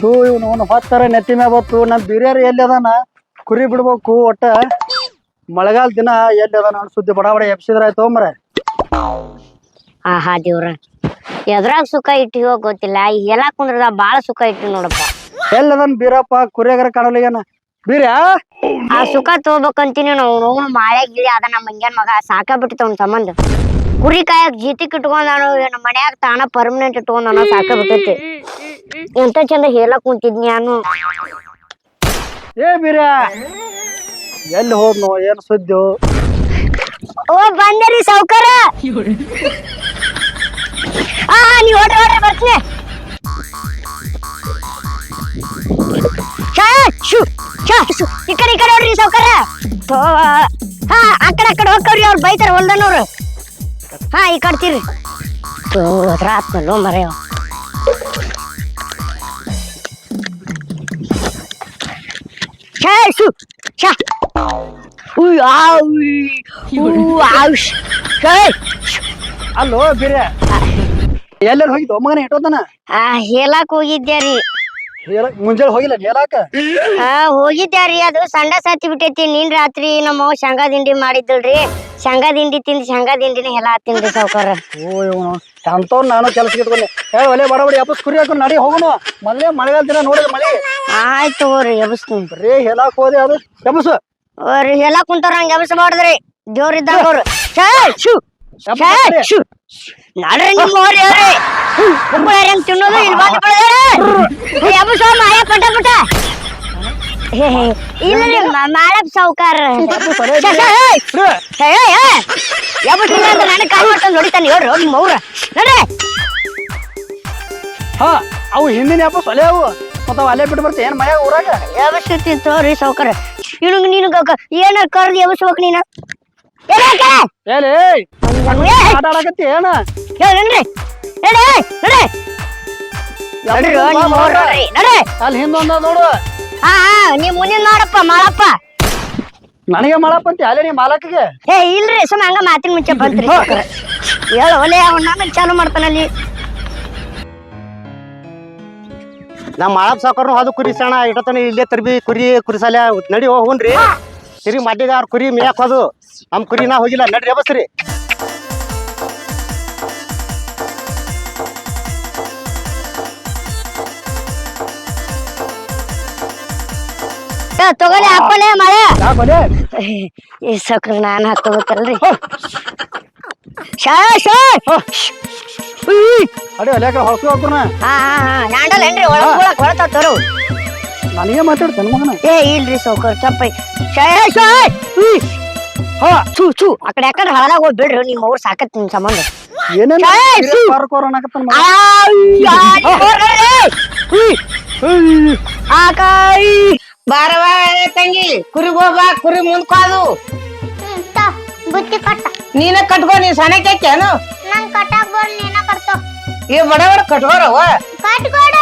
ಥೂ ಇವ್ನು ಅವ್ನು ಹೊತ್ತರ ನೆತ್ತಿ ಮ್ಯಾಗ ಬತ್ತು ನಮ್ಮ ಬಿರಿಯಾರಿ ಎಲ್ಲಿ ಅದಾನ? ಕುರಿ ಬಿಡ್ಬೇಕು ಒಟ್ಟ. ಮಳೆಗಾಲ ದಿನ ಎಲ್ಲಿ ಅದಾನ ಅವ್ನ್ ಸುದ್ದಿ ಬಡ ಬಡ ಎಬ್ಸಿದ್ರ ಆಯ್ತು ಮರ ಆಹಾ ದೇವ್ರ. ಎದ್ರಾಗ ಸುಖ ಇಟ್ಟಿವೋ ಗೊತ್ತಿಲ್ಲ. ಎಲ್ಲ ಕುಂದ್ರದ ಬಾಳ ಸುಖ ಇಟ್ಟಿ ನೋಡಪ್ಪ. ಎಲ್ಲಿ ಅದನ್ ಬೀರಪ್ಪ? ಕುರಿಯಾಗರ ಕಾಣಲಿಗೇನ ಬೀರ್ಯಾ? ಆ ಸುಖ ತಗೋಬೇಕಂತೀನಿ ನಾವು ಅವನು. ಮಾಳೆ ಗಿಳಿ ಅದ ನಮ್ಮ ಮಂಗ್ಯಾನ್ ಮಗ. ಸಾಕ ಬಿಟ್ಟಿತ್ತು ಅವ್ನ ಸಂಬಂಧ. ಕುರಿ ಕಾಯಕ್ ಜೀತಿಕ್ ಇಟ್ಕೊಂಡಾನು ಏನು ಮನ್ಯಾಗ ತಾನ ಪರ್ಮನೆಂಟ್ ಇಟ್ಕೊಂಡಾನು ಸಾಕ ಬಿಟ್ಟೈತಿ. ಎಂತ ಚಂದ ಹೇಳಕ್ ಕುಂತಿದ್ನಿ ನಾನು. ಏ ಬೀರ ಎಲ್ಲಿ ಹೋದ್ನು ಏನ್ ಸುದ್ದಿ? ಓ ಬಂದರಿ ಸೌಕರ ಆ ನೀ ಓಡ ಹೊಡ್ರಿ ಬರ್ತೀನಿ. ಛಾ, ಶು, ಛಾ, ಶು. ಈ ಕಡೆ ಈ ಕಡೆ ನೋಡ್ರಿ ಸಾವ್ಕಾರ. ಹಾ ಆ ಕಡೆ ಆ ಕಡೆ ಹೋಗ್ಕವ್ರಿ ಅವ್ರು ಬೈತಾರ ಹೊಲ್ದನವ್ರು. ಹಾ ಈ ಕಡ್ತೀರಿ ಆತ್ಮಲ್ಲೋ ಮರೆಯ. ಛೇ ಶು ಛಾ ಉಯ್ ಆವ್ ಊ ಆವ್ ಶ್. ಛೇ, ಶು. ಅಲ್ಲೋ ಬೀರ್ಯಾ ಎಲ್ಲೆಲ್ಲಿ ಹೋಗಿದ್ದು ಮಗನ ಇಟ್ಟೋದನ ಆ ಹೇಳಕ್ ಹೋಗಿದ್ದೆ ರೀ ಮುಂಜಾನೆ ಹೋಗಿಲ್ಲ ಹೇಳಾಕ ಆ ಹೋಗಿದ್ದೆ ರೀ ಅದು ಸಂಡ ಸತ್ತಿ ಬಿಟ್ಟೈತಿ. ನೀನ್ ರಾತ್ರಿ ನಮ್ಮ ಅವ್ವ ಶೇಂಗಾ ದಿಂಡಿ ಮಾಡಿದ್ದಳ್ರಿ ಶಂಗಾ ದಿಂಡಿ ತಿಂದು ಶಂಗಾ ದಿಂಡಿನ ಎಲ್ಲ ತಿಂದ್ರಿ ಸಾವ್ಕಾರ. ಓ ಇವನು ಅಂತವ್ ನಾನು ಕೆಲಸ ಇಟ್ಕೊಂಡೆ. ಹೇಳ ಒಲೆ ಬಡ ಬಡಿ ವಾಪಸ್ ಕುರಿ ಹಾಕೊಂಡು ನಡಿ ಹೋಗೋಣ. ಮೊದಲೇ ಮಳೆಗಾಲ ದಿನ ನೋಡಿದ ಮಳಿ? ಆಯ್ತು ತಗೋರಿ ಎಬಸ್ತೀನಿ ಬರೀ ಹೇಳಾಕ್ ಹೋದೆ ಅದು. ಎಬಸು ಅವ್ರಿ ಎಲ್ಲ ಕುಂತಾರ ಹಂಗ ಎಬಸಬಾರ್ದ್ರಿ ದೇವ್ರ ಇದ್ದಾಗ ಅವ್ರು. ಛೇ, ಶು, ಛೇ, ಶು. ನಡ್ರಿ ನಿಮ್ಮ ಅವ್ರಿ ಅವ್ರಿ ಕುಂಬಳರಿ ಹಂಗ್ ತಿನ್ನೋದು ಇಲ್ಲಿ ಬಂದು ಬಿಡೋದು ಮಾಯ ಪಟ ಪಟ ಸಾವ್ಕಾರ. ಅಂದ್ರೆ ನನಗೆ ಕಾಲ್ ಮಾಡ್ತಾನೆ ನೋಡಿತಾನೆ ಹೇಳ್ರಿ ನಿಮ್ಮ ಅವ್ರ. ನಡ್ರಿ. ಹಾ ಅವು ಹಿಂದಿನ ವಾಪಸ್ ಸೊಲೆ ಅವು. ಮತ್ತ ಅಲ್ಲೇ ಬಿಟ್ಟು ಬರ್ತಿ ಏನ್ ಮನ್ಯಾಗ ಊರಾಗ? ಎಬಸ್ತಿರ್ತೀನಿ ತೋರಿ ಸಾವ್ಕಾರ? ಇವ್ನಿಗೆ ನೀನು ಏನಾರ ಕರ್ದು ಎಬಸ್ಬೇಕು ನೀನು? ಏನಾಕೆ ಏಲೇ ಹಂಗಂದ್ರೆ ಆಟ ಆಡಕತ್ತಿ ಏನ ಹೇಳ್ರಿ ನಡೆ ನಡೆ ನಡ್ರಿ. ನಿಮ್ಮ ಅವ್ರ್ ನೋಡ್ರಿ. ನಡೆ ಅಲ್ಲಿ ಹಿಂದೊಂದ ನೋಡು. ಹಾ ಹಾ ನೀವ್ ಮುಂದಿನ ನೋಡಪ್ಪ ಮಾಳಪ್ಪ. ನನಗೆ ಅಲ್ಲೇ ನೀ ಮಾಲಕ್ಕಿಗೆ ಏ ಇಲ್ರಿ ಸುಮ್ಮ ಹಂಗ ಮಾತಿನ ಮುಂಚೆ ಬಂತ್ರಿ. ಹೇಳು ಒಲೆ ಅವ್ನ ಆಮೇಲೆ ಚಾಲು ಮಾಡ್ತಾನಲ್ಲಿ ನಮ್ಮ ಮಾಳಪ್ ಸಾಕೋರ್ನು ಅದು ಕುರಿ ಸಣ್ಣ ಇಟ್ಟತನ ಇಲ್ಲೇ ತರ್ಬಿ ಕುರಿ ಕುರಿಸಾಲ ನಡಿ ಹೋ. ಹೂನ್ರಿ ತಿರುಗಿ ಮಡ್ಡಿಗೆ ಅವ್ರ ಕುರಿ ಮೇಯಕ್ ಹೋದು. ನಮ್ ಕುರಿ ನಾ ಹೋಗಿಲ್ಲ. ನಡ್ರಿ ಬಸ್ರಿ ತಗೊಲೆ ಹಾಕೊಲೆ ಮಳೆ ಈ ಸಕ್ರ ನಾನು ಹಾಕೋಬೇಕಲ್ರಿ ಅಡಿ ಒಲೆ ಹೊಸ ಹಾಕೋಣ ಹಾ. ಹಾ ಹಾ ಹ್ಯಾಂಡಲ್ ಏನ್ರಿ ಒಳಗ್ ಒಳಗ್ ಹೊಳತಾವ್ ತರು ನನಗೆ ಮಾತಾಡ್ತೇನೆ ಮಗನ ಏ ಇಲ್ರಿ ಸೌಕರ್ ಚಪ್ಪೈ ಶೇ ಶೇ ಹಾ ಚೂ ಚೂ ಆ ಕಡೆ ಯಾಕಂದ್ರೆ ಹಳದಾಗ ಹೋಗಿ ಬಿಡ್ರಿ ನಿಮ್ಮ ಅವ್ರು ಸಾಕತ್ ನಿಮ್ ಸಂಬಂಧ ಏನೇನು ಏ, ಛೀ. ಪಾರ್ಕೋರ್ ಅನ್ನಕತ್ತಾನ ಮಗ ಆಕಾಯಿ ಬಾರವ ಏ ತಂಗಿ ಕುರಿ ಬಾ ಕುರಿ ಮುಂದ್ಕೋದು ಬುತ್ತಿ ಕಟ್ಟ ನೀನ ಕಟ್ಕೋ ನೀ ಸಣ್ಣಕೇನು ನನ್ ಕಟ್ಟಾಕ್ ಬೋಲ್ ನೀನ ಕಟ್ತೋ ಈ ಬಡ ಬಡ ಕಟ್ಕೋರವ ಕಟ್ಕೊಡ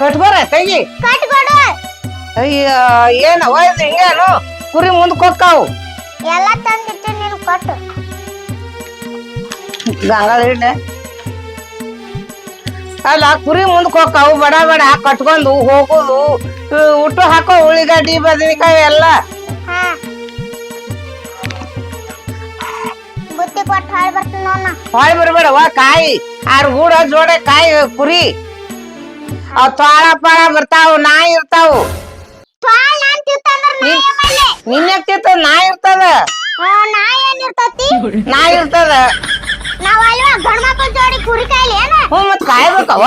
ಕಟ್ಕೋರ ತಂಗಿ. ಅಯ್ಯೋ ಅಯ್ಯ ಏನವ ಇದು ಹಿಂಗೇನು? ಕುರಿ ಮುಂದೆ ಕೊಕ್ಕಾವು ಎಲ್ಲ ತಂದಿಟ್ಟು ನೀನು ಕಟ್ಟು. ಅಲ್ಲ ಕುರಿ ಮುಂದಕ್ಕೆ ಹೋಗ್ತಾವು ಬಡ ಬಡ ಕಟ್ಕೊಂಡು ಹೋಗೋದು ಊಟ ಹಾಕೋ ಉಳಿಗಡ್ಡಿ ಬದನೆಕಾಯಿ ಎಲ್ಲ. ಹೊಳ್ ಬರ್ಬೇಡವ ಕಾಯಿ. ಆರು ಗೂಡ ಜೋಡೆ ಕಾಯಿ ಕುರಿ. ಅವ್ ತಾಳ ಪಾಳ ಬರ್ತಾವ ನಾಯಿ ಇರ್ತಾವು. ತ್ವಾಳ್ ನಿನ್ನೆ ತಿತ್ತ ನಾಯಿ ಇರ್ತದ? ನಾಯಿ ಇರ್ತದ? ಹ್ಞೂ ಮತ್ ಕಾಯ್ಬೇಕವ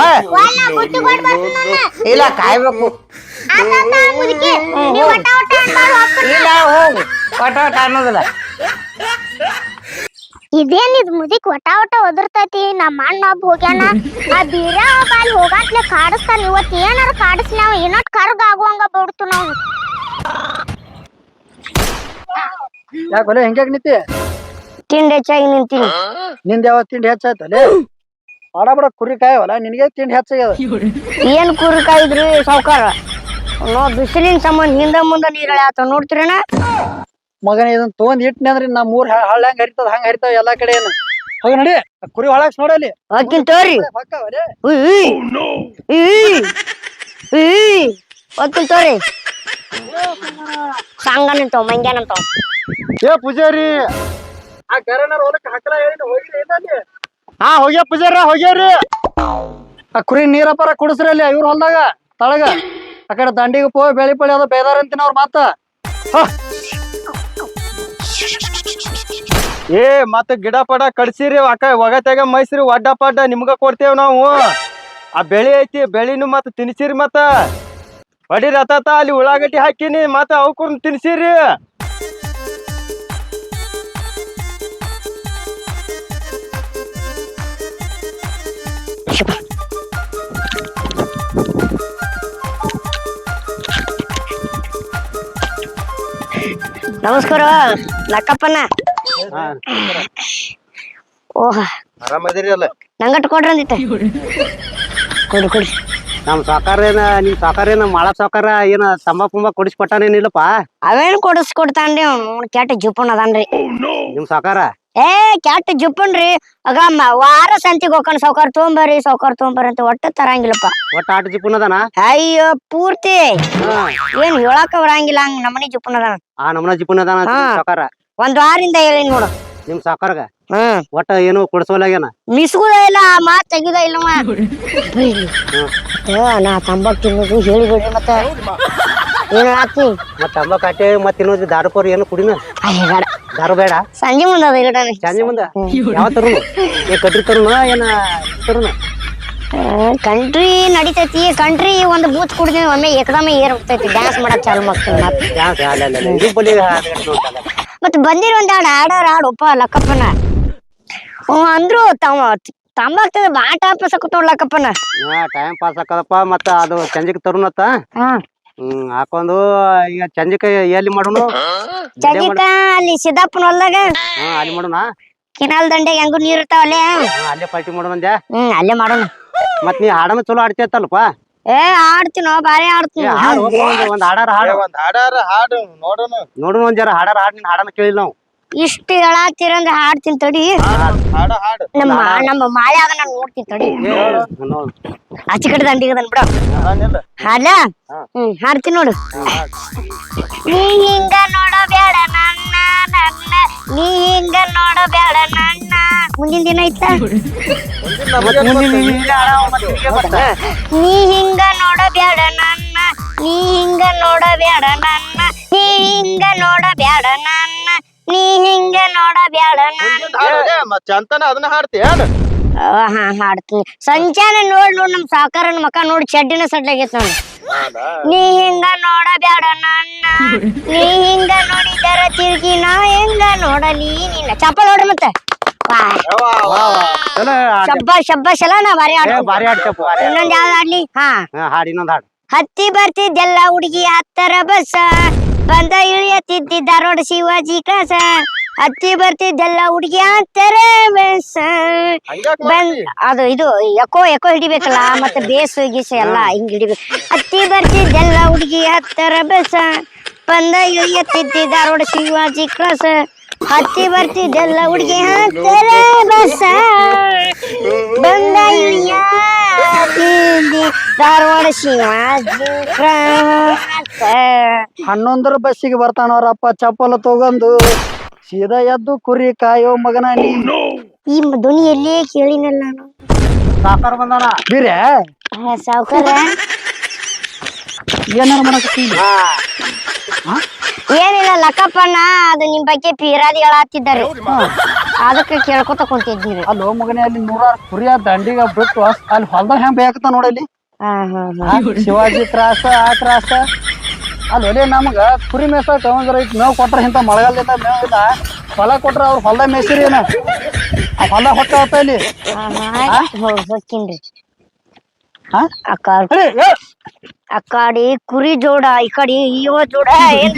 ಇಲ್ಲ ಕಾಯ್ಬೇಕು. ಒಟ್ಟ ಒಟ್ಟ ಇಲ್ಲ ಹೋಗು ಒಟ ಒಟ ಅನ್ನೋದಿಲ್ಲ. ಇದೇನ್ ಇದ್ ಮುದಿಕ್ ಒಟ ಒಟ ಒದರ್ತೈತಿ? ನಮ್ಮ ಅಣ್ಣ ಒಬ್ಬ ಹೋಗ್ಯಾನ. ಆ ಬೀರ ಒಬ್ಬ ಅಲ್ಲಿ ಹೋಗಾತ್ಲೆ ಕಾಡಿಸ್ತಾನ. ಇವತ್ ಏನಾರ ಕಾಡಿಸ್ಲಿ ನಾವ್ ಏನಟ್ ಕರ್ಗ ಆಗುವಂಗ ಬಿಡ್ತು ನಾವು. ಯಾಕೆ ಒಲೆ ಹೆಂಗ್ಯಾಗ ನಿಂತಿ? ತಿಂಡಿ ಹೆಚ್ಚಾಗಿ ನಿಂತೀನಿ. ನಿಂದ ಯಾವ ತಿಂಡಿ ಹೆಚ್ಚಾಯ್ತು ಅಲ್ಲೇ ಬಡ ಬಡ ಕುರಿ ಕಾಯವಲ್ಲ ನಿನಗೆ ತಿಂಡಿ ಹೆಚ್ಚಾಗ್ಯದ? ಏನ್ ಕುರಿ ಕಾಯಿದ್ರಿ ಸಾವ್ಕಾರ? ನೋ ಬಿಸಿಲಿನ ಸಂಬಂಧ ಹಿಂದ ಮುಂದ ನೀರ್ ಆತ ನೋಡ್ತೀರನ? ಮಗನ ಇದನ್ನ ತೊಗೊಂಡ್ ಇಟ್ನಿ ಅಂದ್ರೆ ನಮ್ ಮೂರ್ ಹಳ್ಳ ಹೆಂಗ್ ಹರಿತದ ಹಂಗ ಹರಿತಾವ ಎಲ್ಲಾ ಕಡೆ ಏನು? ಹೋಗಿ ನಡಿ ಆ ಕುರಿ ಒಳಗ್ಸ್ ನೋಡಲಿ ಹಾಕಿನ್ ತೋರಿ. ಉಯ್. ಓದ್ತೀನಿ ತೋರಿ. ಸಂಗನಂತ ಮಂಗ್ಯಾನಂತ ಏ ಪೂಜಾರಿ. ಆ ಕರೆನಾರ ಹೊಲಕ್ಕೆ ಹಾಕಲ ಹೇಳಿ ಹೋಗಿ ಅಲ್ಲಿ? ಹಾ ಹೋಗ್ಯ ಪೂಜಾರ ಹೋಗ್ಯಾರಿ ಆ ಕುರಿ ನೀರಪ್ಪರ ಕುಡಿಸ್ರಿ ಅಲ್ಲಿ ಇವ್ರ ಹೊಲ್ದಾಗ ತಳಗ. ಆ ಕಡೆ ದಂಡಿಗೆ ಪೋ ಬೆಳಿ ಪಳಿ ಅದು ಬೇದಾರ ಅಂತೀನಿ ಅವ್ರ ಮಾತ ಏ, ಮತ್ತ ಗಿಡ ಪಡ ಕಡ್ಸಿರಿ ಅಕ್ಕ. ಒಗತ್ಯಾಗ ಮೈಸ್ರಿ ಒಡ್ಡ ಪಡ್ಡ ನಿಮ್ಗ ಕೊಡ್ತೇವ್ ನಾವು. ಆ ಬೆಳಿ ಐತಿ, ಬೆಳಿನು ಮತ್ತ ತಿನ್ಸಿರಿ ಮತ್ತ. ಹೊಡಿರಿ ಅತ್ತ ಅಲ್ಲಿ ಉಳ್ಳಾಗಡ್ಡಿ ಹಾಕಿನಿ, ಮತ್ತ ಅವಕೂರ್ನ ತಿನ್ಸಿರಿ. ನಮಸ್ಕಾರ ಲಕ್ಕಪ್ಪನ ಓಹ ಆರಾಮದಿರಿ ಅಲ್ಲ ನಂಗಟ್ ಕೊಡ್ರಿ ಅಂದಿತ್ತೆ ಕೊಡಿ ಕೊಡಿ ನಮ್ ಸಾಕಾರ ಏನ ನಿಮ್ ಸಾಕಾರ ಏನ ಮಾಳ ಸಾಕಾರ ಏನ ತಂಬಾಕ್ ಪಂಬಾಕ್ ಕೊಡಿಸಿ ಕೊಟ್ಟಾನೇನಿಲ್ಲಪ್ಪ ಅವೇನ್ ಕೊಡಿಸ್ಕೊಡ್ತಾನ್ರಿ ಅವ್ನು ಕೆಟ್ಟ ಜುಪ್ಪನ್ ಅದಾನ್ರಿ ನಿಮ್ ಸಾಕಾರ ಏ ಕೆಟ್ಟ ಜುಪ್ಪನ್ರಿ ಆಗ ಮ- ವಾರ ಸಂತಿಗೆ ಹೋಗ್ಕೊಂಡು ಸೌಕಾರ ತೊಗೊಂಬರ್ರಿ ಸೌಕಾರ ತೊಗೊಂಬರ್ರಿ ಅಂತ ಒಟ್ಟ ತರಂಗಿಲ್ಲಪ್ಪ ಒಟ್ಟ ಆಟ ಜಿಪ್ಪುನ್ ಅದಾನ ಅಯ್ಯೋ ಪೂರ್ತಿ ಏನ್ ಹೇಳಕ ಬರಂಗಿಲ್ಲ ಹಂಗ ನಮ್ಮನಿ ಜುಪ್ಪನ್ ಅದಾನ ಆ ನಮ್ನ ಜಿಪ್ಪುನ್ ಅದಾನ ಅಂತ ನಿಮ್ ಹಾ. ಸಾಕಾರ ಒಂದ್ ವಾರಿಂದ ಹೇಳಿ ನೋಡು. ನಿಮ್ ಸಾಕಾರ್ಗ? ಹ್ಮ್ ಒಟ್ಟ ಏನು ಕೊಡ್ಸೋಲಾಗ್ಯಾನ? ಮಿಸ್ಗೂ ಇಲ್ಲ ಆ ಮಾತ್ ತೆಗಿದ ಇಲ್ಲವ. ಮತ್ತೆ ನಾ ತಂಬಾಕ್ ತಿನ್ನೋದು ಹೇಳಿಬಿಡ್ರಿ ಮತ್ತ. ಏನ್ ಹಾಕಿ ಮತ್ ತಂಬಾಕ್ ಹಾಕಿ ಮತ್ ಇನ್ನೊಂದು ದಾರು ಪೋರ್ ಏನು ಕುಡಿನ? ಅಯ್ಯ ಬೇಡ. ದಾರು ಬೇಡ? ಸಂಜೆ ಮುಂದೆ ಅದ ಸಂಜೆ ಮುಂದ? ಯಾವ ತರುನು ಏ ಕಟ್ರಿ ತರುನ ಏನ ತರುನ ಕಂಟ್ರಿ ನಡಿತೈತಿ ಕಂಟ್ರಿ ಒಂದು ಬೂತ್ ಕುಡಿದೀನಿ ಒಮ್ಮೆ ಏಕದಮ್ಮೆ ಏರ್ ಹೋಗ್ತೈತಿ ಡ್ಯಾನ್ಸ್ ಮಾಡಕ್ ಚಾಲು ಮಾಡ್ತೀನಿ ಮತ್ತೆ. ಡ್ಯಾನ್ಸ್ ಅಲ್ಲ ಅಲ್ಲ ಅಲ್ಲ ಇದು ಬಲಿ ಮತ್ತೆ ಬಂದಿರೋ ಒಂದ್ ಹಾಡು ಹಾಡಾರ ಹಾಡಪ್ಪ ಲಕ್ಕಪ್ಪನ. ಹ್ಮ್ ಅಂದ್ರು ತಮ್ಮ ತಂಬಾಕ್ತದ ಬಾ ಟಾಪ್ ಸಕತ್ ನೋಡ್ಲಕ್ಕಪ್ಪನ ಲಕ್ಕಪ್ಪನ. ಟೈಮ್ ಪಾಸ್ ಆಕದಪ್ಪ ಮತ್ತ ಅದು ಚಂದಕ್ ತರುನತ್ತ ಹ್ಮ್ ಹಾಕೊಂಡು ಈಗ ಚಂದಕ ಎಲ್ಲಿ ಮಾಡೋನು ಚಜಿಕ ಅಲ್ಲಿ ಸಿದ್ದಪ್ಪನ ಹೊಲ್ದಾಗ. ಹಾ ಅಲ್ಲಿ ಮಾಡೋಣ? ಕಿನಾಲ್ ದಂಡೆಗೆ ಹೆಂಗು ನೀರ್ ಇರ್ತಾವಲ್ಲೇ. ಅಲ್ಲೇ ಪಾರ್ಟಿ ಮಾಡೋಣ ಅಂದ್ಯಾ? ಹ್ಮ್ ಅಲ್ಲೇ ಮಾಡೋಣ. ಮತ್ ನೀ ಹಾಡನ ಚಲೋ ಆಡ್ತಿಯತ್ತಲ್ಪ ಏ ಆಡ್ತೀನೋ ಬಾರಿ ಆಡ್ತೀನಿ ಹಾಡು ಒಂದ್- ಒಂದ್ ಹಾಡಾರ ಹಾಡು. ಒಂದ್ ಹಾಡಾರ ಹಾಡು ನೋಡೋಣ. ನೋಡೋಣ ಒಂದ್ ಜರ ಹಾಡಾರ ಹಾಡ್ ನಿನ್ ಹಾಡನ ಕೇಳಿಲ್ಲ ನಾವು. ಇಷ್ಟು ಅಂದ್ರೆ ಹಾಡ್ತೀನಿ ತಡಿ. ಹಾಡು ಹಾಡು ನಮ್ಮ ನಮ್ಮ ಆಗ ನಾನು ನೋಡ್ತೀನಿ ತಡಿ. ಆಚೆ ಕಡೆ ದಂಡಿಗೆ ಅದನ್ ಬಿಡ. ಅಲ್ಲ ಹ್ಮ್ ಹಾಡ್ತೀನಿ ನೋಡು. ನೀ ಹಿಂಗ ನೋಡಬೇಡ ನನ್ನ ನನ್ನ. ನೀ ಹಿಂಗ ನೋಡಬೇಡ ನನ್ನ. ಮುಂದಿನ ದಿನ ಐತ. ನೀ ಹಿಂಗ ನೋಡಬೇಡ ನನ್ನ. ನೀ ಹಿಂಗ ನೋಡಬೇಡ ನನ್ನ. ನೀ ಹಿಂಗ ನೋಡಬೇಡ ನನ್ನ. ನೀ ಹಿಂಗ ನೋಡಬೇಡ ನನ್ನ ಚಂತನ ಅದನ್ನ ಹಾಡ್ತೀಯ ಆ, ಹಾ ಹಾಡ್ತೀನಿ. ಸಂಚಾನ ನೋಡ್ ನೋಡ್ ನಮ್ ಸಾಕಾರನ್ ಮಕ ನೋಡಿ ಚಡ್ಡಿನ ಸಡ್ಲಾಗೈತ್ ನೋಡಿ. ನೀ ಹಿಂಗ ನೋಡಬೇಡ ನನ್ನ. ನೀ ಹಿಂಗ ನೋಡಿದರ ತಿರುಗಿ ನಾ ಹೆಂಗ ನೋಡಲಿ ನಿನ್ನ ಚಪ್ಪಲ್ ನೋಡ್ರಿ ಮತ್ತೆ. ಶಬ್ಬ ಶಬ್ಬ ಶಲ ನಾ ಬಾರಿ ಇನ್ನೊಂದ್ ಯಾವ್ದು ಹಾ. ಹಾಡಿ ಹಾಡ್ ಇನ್ನೊಂದ್ ಹಾಡು. ಹತ್ತಿ ಬರ್ತಿದ್ದೆಲ್ಲ ಹುಡುಗಿ ಹತ್ತರ ಬಸ್ಸ ಬಂದ ಇಳಿಯತ್ತಿದ್ದ ರೋಡ್ ಶಿವಾಜಿ ಕಸ. ಹತ್ತಿ ಬರ್ತಿದ್ದೆಲ್ಲ ಹುಡುಗಿ ಅಂತಾರೆ ಬಂದ್ ಅದು ಇದು ಎಕೋ ಎಕೋ ಹಿಡಿಬೇಕಲ್ಲ ಮತ್ತೆ ಬೇಸು ಗೀಸ ಎಲ್ಲ ಹಿಂಗ್ ಹಿಡಿಬೇಕು. ಹತ್ತಿ ಬರ್ತಿದ್ದೆಲ್ಲ ಹುಡುಗಿ ಹತ್ತರ ಬೇಸ ಬಂದ ಇಳಿಯತ್ತಿದ್ದ ರೋಡ್ ಶಿವಾಜಿ ಕಸ. ಹತ್ತಿ ಬರ್ತಿದ್ದೆಲ್ಲ ಹುಡುಗಿ ಹತ್ತರ ಬಸ ಬಂದ ಇಳಿಯ ಧಾರವಾಡ ಶಿವಾಜಿ ಹನ್ನೊಂದರ ಬಸ್ಸಿಗೆ ಬರ್ತಾನವ್ರಪ್ಪ ಚಪ್ಪಲ ತಗೊಂಡು ಸೀದಾ ಎದ್ದು ಕುರಿ ಕಾಯೋ ಮಗನ ನೀ ಈ ಧ್ವನಿ ಎಲ್ಲೇ ಕೇಳಿನಲ್ಲ ನಾನು. ಸಾಕಾರ ಬಂದಾನ? ಬೀರೆ? ಸಾವುಕಾರ. ಏನಾರ ಮಾಡಕತ್ತೀನಿ ಏನಿಲ್ಲ ಲಕ್ಕಪ್ಪಣ್ಣ ಅದು ನಿಮ್ ಬಗ್ಗೆ ಪೀರಾದಿ ಹೇಳತ್ತಿದ್ದಾರೆ ಅದಕ್ಕೆ ಕೇಳ್ಕೊತ ಕುಂತಿದ್ದೀನಿ ಅಲ್ಲೋ ಮಗನೇ ಅಲ್ಲಿ ನೂರಾರು ಕುರಿಯ ದಂಡಿಗ ಬಿಟ್ಟು ಅಲ್ಲಿ ಹೊಲ್ದಾಗ ಹೆಂಗ್ ಬೇಕತ್ತ ನೋಡಲ್ಲಿ ಅಲ್ಲಿ? ಹಾ ಹಾ ಶಿವಾಜಿ ತ್ರಾಸ ಆ ಕ್ರಾಸ ಅಲ್ಲಿ ನಮಗ ಕುರಿ ಮೇಸಾಕ ಒಂದ್ರ ಮೇವು ಕೊಟ್ರ ಇಂತ ಮಳೆಗಾಲದಿಂದ ಮೇವ್ ಇಲ್ಲ. ಹೊಲ ಕೊಟ್ರೆ ಅವ್ರು ಹೊಲದ ಮೇಸಿರಿ ಏನ? ಆ ಹೊಲ ಹೊಟ್ಟ ಹೊತ್ತ ಇಲ್ಲಿ. ಅಕ್ಕಾಡಿ ಹಾ. ಆ ಕಡೆ ಅರೆ, ಏ, ಆ ಕಡೆ ಕುರಿ ಜೋಡ ಈ ಕಡೆ ಇವ ಜೋಡ. ಏನ್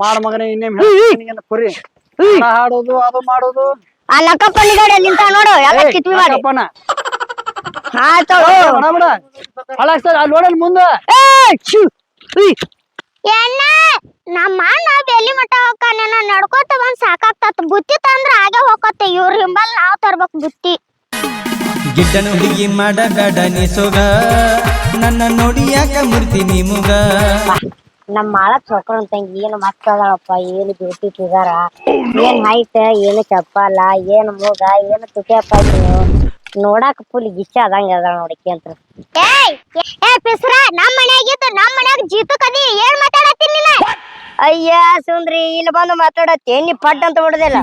ಮಾಡ ಮಗನೇ ಇನ್ನೇಮ್ ನಿನಗೇನ ಕುರಿ? ಹಾಡ ಹಾಡೋದು ಅದು ಮಾಡೋದು. ಆ ನಿಂತ ನೋಡು. ಎಲ್ಲ ಕಿತ್ವಿ ಮಾಡಿ? ಆಯ್ತು ಹಾಳಾಗ್ತದ ಅಲ್ಲಿ ನೋಡಲ್ ಮುಂದ. ಎಣ್ಣ ನಮ್ಮ ಅಣ್ಣ ಬೆಲ್ಲಿ ಮಠ ಹೋಗ್ತಾನ ನಡ್ಕೋತ ಬಂದ್ ಸಾಕಾಗ್ತತ್. ಬುತ್ತಿ ತಂದ್ರ ಆಗೇ ಹೋಗತ್ತೆ ಇವ್ರ ಹಿಂಬಲ್ ನಾವ್ ತರ್ಬೇಕ್ ಬುತ್ತಿ. ಗಿಡ್ಡನ ಹುಡುಗಿ ಮಾಡಬೇಡ ನೀ ಸೋಗ. ನನ್ನ ನೋಡಿ ಯಾಕ ಮುರ್ತೀನಿ ಮುಗ? ನಮ್ ಮಾಳ ಚೊಕ್ರ ತಂಗಿ ಏನ್ ಮಸ್ತ್ ಅದಾಳಪ್ಪ. ಏನ್ ಬ್ಯೂಟಿ ಫಿಗರ ಏನ್ ಹೈಟ್ ಏನು ಚಪ್ಪಲ್ಲ ಏನು ಮೂಗ ಏನು ತುಟಿಯಪ್ಪ ನೋಡಾಕ ಫುಲ್ ಗಿಚ್ಚ ಆದಂಗ ಅದ ನೋಡಿ ಕೇಳ್ತ ಏಯ್ ಏ ಪಿಸ್ರ ನಮ್ ಮನ್ಯಾಗಿದ್ದು ನಮ್ ಮನ್ಯಾಗ ಜೀತಕದಿ ಏನ್ ಮಾತಾಡತ್ತೀನಿ ನೀನ? ಅಯ್ಯ ಸುಂದ್ರಿ ಇಲ್ಲಿ ಬಂದು ಮಾತಾಡತ್ತೆ ನೀ ಪಡ್ ಅಂತ ಬಿಡುದಿಲ್ಲ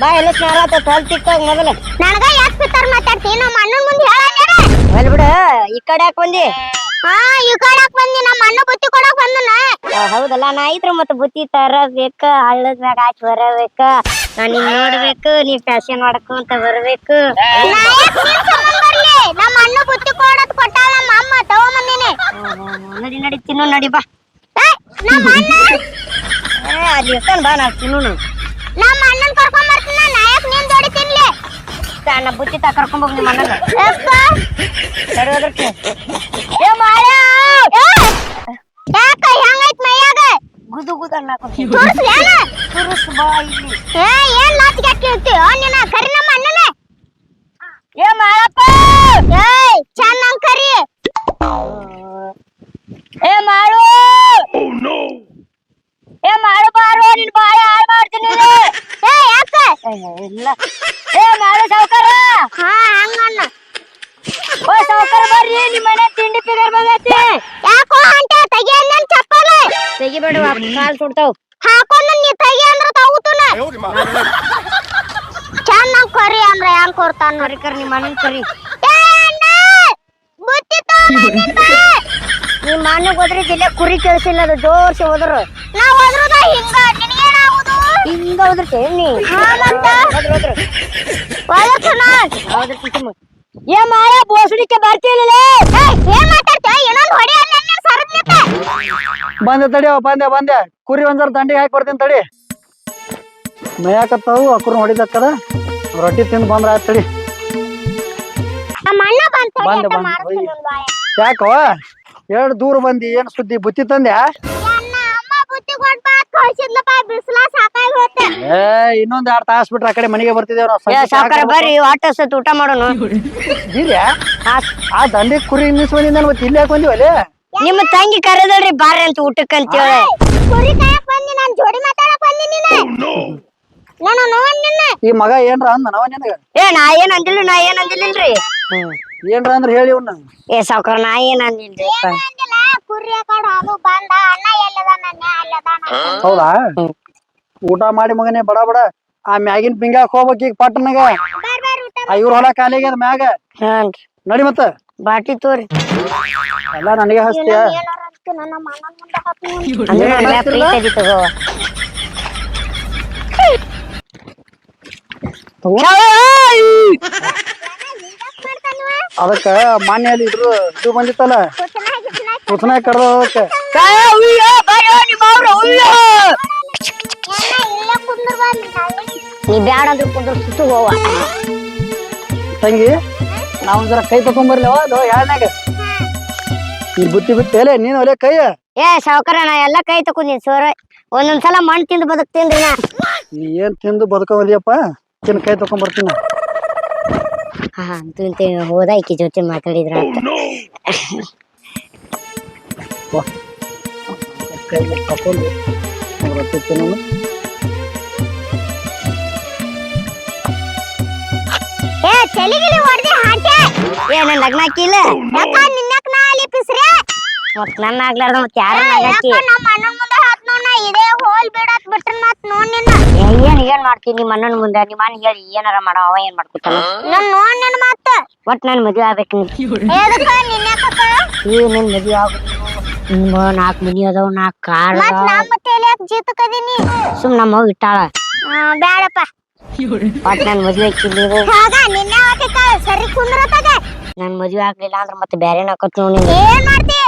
ಬಾ ಎಲ್ಲ ಸ್ನಾರ ತಲ್ ತಿಕ್ಕೋಗ ಮೊದಲು. ನನಗ ಯಾಕೆ ಮಾತಾಡ್ತೀನಿ ಮಾತಾಡ್ತಿ? ನಮ್ಮ ಅಣ್ಣನ ಮುಂದೆ ಹೇಳ ಬಿಡ ಈ ಕಡೆ ಯಾಕೆ ಬಂದಿ? ಹಾ ಈ ಕಡಕ್ ಬಂದಿ ನಮ್ಮ ಅಣ್ಣ ಬುತ್ತಿ ಕೊಡಕ್ ಬಂದನ. ಹೌದಲ್ಲ ನಾ ಇದ್ರ ಮತ್ತೆ ಬುತ್ತಿ ತರಬೇಕ ಹಳ್ಳದ ಮ್ಯಾಗ ಹಾಕಿ ಬರಬೇಕ. ನಾ ನಿನ್ ನೋಡ್ಬೇಕು ನೀ ಫ್ಯಾಷನ್ ಮಾಡ್ಕೊಂತ ಬರ್ಬೇಕು. ನಮ್ಮ ಅಣ್ಣ ಬುತ್ತಿ ಕೊಡೋದ್ ಕೊಟ್ಟಾಳ ನಮ್ಮ ಅಮ್ಮ ತಗೊಂಬಂದಿನಿ ನಡಿ ನಡಿ ತಿನ್ನು ನಡಿ ಬಾ. ನಮ್ಮ ಅಣ್ಣ. ಏ, ಅಲ್ಲಿ ಇರ್ತಾನ ಬಾ ನಾ ತಿನ್ನು ನಮ್ಮ ಅಣ್ಣನ್ ಕರ್ಕೊಂಡ್ ಬರ್ತೀನಿ ನಾ ಯಾಕೆ ನಿನ್ ಜೋಡಿ ತಿನ್ಲಿ. ನಾ ಬುತ್ತಿ ತಾ ಕರ್ಕೊಂಡ್ ಹೋಗ್ ನಿಮ್ಮ ಅಣ್ಣನ. ನಡಿ ಹೋದ್ರಕ್ಕೆ. ಏ ಮಾಯ ಯಾಕ ಹೆಂಗೈತ್ ಮೈಯಾಗ? ಗುದು ಗುದು ಅನ್ನಕ ಏನ? ತುರುಸ್ ಬಾ ಇಲ್ಲಿ. ಏ ಏನ್ ನಾಚಿಕೆ ಹಾಕಿರ್ತೀಯೋ ನಿನ್ನ ಕರಿ ನಮ್ಮ ಅಣ್ಣನ ಏ ಮಾಳಪ್ಪ ಏಯ್ ಚೆನ್ನಾಗ್ ಕರಿ ಏ ಮಾಡು ಏ ಮಾಡು ಬಾರೋ ನಿನ್ ಬಾಯ ಹಾಳು ಮಾಡ್ತೀನಿ ಇಲ್ಲಿ. ಏ ಯಾಕ ಏ, ಇಲ್ಲ ಏ ಮಾಡು ಸಾವ್ಕಾರ ಹಾ ಹಂಗಣ್ಣ ಓ ಸಾವ್ಕಾರ ಬರ್ರಿ ನಿಮ್ ಮನೆ ತಿಂಡಿ ಪಿಗರ್ ಬಂದೈತಿ ಯಾಕೋ ಅಂಟೆ ತೆಗಿ ನನ್ ಚಪ್ಪಲ ತೆಗಿಬೇಡ ಕಾಲ್ ಸುಡ್ತಾವ್ ಹಾಕೊಂಡ್ ನೀ ತೆಗಿ ಅಂದ್ರ ತಾವುತನ ಕರಿ ಅಂದ್ರ ಹೆಂಗ್ ಕೊಡ್ತಾನ ಕರಿ ಕರಿ ನಿಮ್ಮ ಅಣ್ಣನ್ ಕರಿ. ಏ ಅಣ್ಣ ಬುತ್ತಿ ತಗೊಂಡ್ ನಿಮ್ಮ ಅಣ್ಣಗ್ ಹೋದ್ರೆ ಇಲ್ಲೇ ಕುರಿ ಕೇಳಿಸಿಲ್ಲ ಅದು ಜೋರ್ಸಿ ಹೋದ್ರು. ನಾವ್ ಹೋದ್ರದ ಹಿಂಗ ನಿನಗೇನಾಗುದು ಹಿಂಗ ನೀ? ಏ ಮಾರ ಬೋಸಡಿಕೆ ಬರ್ತಿಲ್ಲ ಏನ್ ಮಾತಾಡ್ತೀಯ? ಇನ್ನೊಂದು ಹೊಡಿ ಅಲ್ಲ ಸರದ್ನಿತ ಬಂದೆ ತಡಿ ಅವ ಬಂದೆ ಬಂದೆ. ಕುರಿ ಒಂದರ ದಂಡಿಗೆ ಹಾಕಿ ಬರ್ತೀನಿ ತಡಿ. ಮೇಯಾಕತ್ತಾವು ಅಕ್ಕ ಹೊಡಿದಕ್ಕದ ರೊಟ್ಟಿ ತಿಂದು ಬಂದ್ರ ಆಯ್ತು ತಡಿ. ಯಾಕೋ ಎರಡ್ ಬಂತ ಬಂದೆ ಬಂದೆ. ಯಾಕವ ಎರಡು ದೂರ ಬಂದಿ ಏನ್ ಸುದ್ದಿ ಬುತ್ತಿ ಹೋತೆ. ಏ ಇನ್ನೊಂದ್ ಎರಡ್ ತಾಸ್ ಬಿಟ್ರೆ ಆ ಕಡೆ ಮನೆಗೆ ಬರ್ತಿದ್ದೇವ್ ಬರ್ರಿ ಆಟ ಸತ್ ಊಟ ಮಾಡೋಣ. ಇದ್ಯಾ ಆ? ದಂಡಿ ಕುರಿ ಇನ್ನಿಸ್ ಮತ್ತೆ ಇಲ್ಲಿ ಯಾಕೆ ಬಂದಿವಲ್ಲಿ? ನಿಮ್ಮ ತಂಗಿ ಕರೆದಳ್ರಿ ಬಾರ್ರಿ ಅಂತ ಊಟಕ್ಕೆ ಅಂತ ಹೇಳಿ ಕುರಿ ಕಾಯಕ್ ಬಂದಿ ನಾನ್ ಜೋಡಿ ಮಾತಾಡಕ್ ಬಂದಿ ನೀನ. ನಾನು ನೋಡ್ ನಿನ್ನ ಈ ಮಗ ಏನ್ರ ಅಂದ ನಾವ ನಿನಗ? ಏ ನಾ ಏನ್ ಅಂದಿಲ್ಲ ನಾ ಏನ್ ಅಂದಿಲ್ಲಲ್ರಿ ಏನ್ರ ಅಂದ್ರ ಹೇಳಿ ಇವ್ನ. ಏ ಸಾವ್ಕಾರ ನಾ ಏನ್ ಅಂದಿಲ್ರಿ? ಅಂದಿಲ್ಲ ಕುರಿ ಕಾಡ್ ಅದು ಬಂದ ಅಣ್ಣ ಎಲ್ಲದ ನನ್ನ ಅಲ್ಲದ ಹೌದಾ? ಊಟ ಮಾಡಿ ಮಗನೇ ಬಡ ಬಡ. ಆ ಮ್ಯಾಗಿನ ಪಿಂಗಾಕ್ ಹೋಗ್ಬೇಕ್ ಈಗ ಪಟ್ಟನಾಗ ಬಾರ್ ಬಾರ್ ಊಟ ಆ ಇವ್ರ ಹೊಲ ಕಾಲಿಗೆ ಮ್ಯಾಗ. ನಡಿ ಮತ್ತ. ಬಾಟಿ ತೋರಿ. ಎಲ್ಲ ನನಗೆ ಹಚ್ತೀಯ ಅದಕ್ಕ ಮಾನ್ಯ ಇದ್ರು ಇದು ಬಂದಿತ್ತಲ್ಲ? ಕುಸನ ಕಡ್ದ ಅದಕ್ಕ. ನೀ ಬ್ಯಾಡ ಅಂದ್ರೆ ಕುಂದ್ರ ಸುತ್ತು ಹೋವ ತಂಗಿ? ನಾವ್ ಜರ ಕೈ ತಕೊಂಬರ್ಲಿ ಅದು ಯಾಳ್ನಾಗ ಈ ಬುತ್ತಿ ಬಿತ್ತು ಎಲೆ ನೀನು ಒಲೆ ಕೈ ಏ ಸಾವ್ಕಾರ ನಾ ಎಲ್ಲ ಕೈ ತಕೊಂಡಿನಿ ಸೋರ. ಒಂದೊಂದ್ಸಲ ಮಣ್ಣು ತಿಂದು ಬದುಕ್ತೀನಿ ನಾ. ನೀ ಏನ್ ತಿಂದು ಬದುಕೋದಿಯಪ್ಪ ತಿನ್ ಕೈ ತಕೊಂಬರ್ತೀನಿ ಹಾ ಅಂತೂ ಇಂತ ಹೋದ ಈಕಿ ಜೊತೆ ಮಾತಾಡಿದ್ರ ಅಂತ. ಕೈ ತಕೊಂಡು ಏ ಚಲಿಗಿಲಿ ಹೊಡ್ದಿ ಹಾಟೆ. ಏ ನನ್ ಲಗ್ನ ಹಾಕಿಲ್ಲ. ಯಾಕ ನಿನ್ನಕ್ ನಾ ಅಲ್ಲಿ ಪಿಸ್ರೆ ಮತ್ ನನ್ನ ಆಗ್ಲಾರ್ದ ಮತ್ ಯಾರ ಹಾಕಿ? ನಮ್ಮ ಅಣ್ಣನ ಮುಂದೆ ಹಾತ್ ನೋಡ ಇದೇ ಹೋಲ್ ಬಿಡತ್ ಬಿಟ್ರ ಮತ್ ನೋಡ್ ನಿನ್ನ. ಏನ್ ಏನ್ ಮಾಡ್ತೀನಿ ನಿಮ್ಮ ಅಣ್ಣನ ಮುಂದೆ? ನಿಮ್ಮ ಅಣ್ಣ ಹೇಳಿ ಏನಾರ ಮಾಡೋ ಅವ ಏನ್ ಮಾಡ್ಕೊತಾನ? ನನ್ ನೋಡ್ ನಿನ್ನ ಮತ್ತ. ಒಟ್ ನನ್ ಮದ್ವೆ ಆಗ್ಬೇಕು ನೀ ಎದಕ್ಕ ನಿನ್ನಕಕ್ಕ ಏ ನನ್ ಮದ್ವೆ ಆಗ ನಿಮ್ಮ ನಾಲ್ಕು ಮನಿ ಅದಾವ ನಾಲ್ಕು ಕಾರ್ ಮತ್ ನಮ್ಮ ತಲೆ ಯಾಕ ಸುಮ್ ನಮ್ಮ ಇಟ್ಟಾಳ. ಬ್ಯಾಡಪ್ಪ. ನನ್ ಮದ್ವೆ ಹಾಕಿಲ್ಲ ಹಾಗ ನಿನ್ನೆ ಹಾಕಿಕ ಸರಿ ಕುಂದ್ರತಗ ನನ್ ಮದ್ವೆ ಆಗ್ಲಿಲ್ಲ ಅಂದ್ರ ಮತ್ತೆ ಬ್ಯಾರೆ ನೋಡಿ ಏನ್ ಮಾಡ್ತಿ?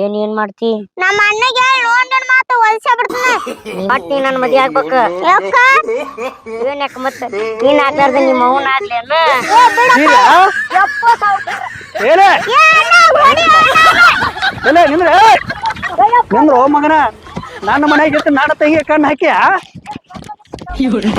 ಏನ್ ಏನ್ ಮಾಡ್ತಿ? ನಮ್ಮ ಅಣ್ಣಗೆ ಹೇಳಿ ನೋಡ್ ನಿನ್ ಮಾತು ಹೊಲ್ಸ ಬಿಡ್ತಾನೆ ಬಟ್ ನೀ ನನ್ ಮದ್ವೆ ಆಗ್ಬೇಕು. ಯಾಕ? ಏನ್ ಯಾಕ ಮತ್ತ? ನೀನ್ ಆಗ್ಲಾರ್ದ ನಿಮ್ಮ ಅವ್ನ ಏನೇ? ನಿಂದ್ರೆ? ಮಗನ? ನನ್ನ ಮನೆಗೆ ಇತ್ತು ನಾಡ ತಂಗಿ ಕಣ್ಣು ಹಾಕಿಯ? 有人。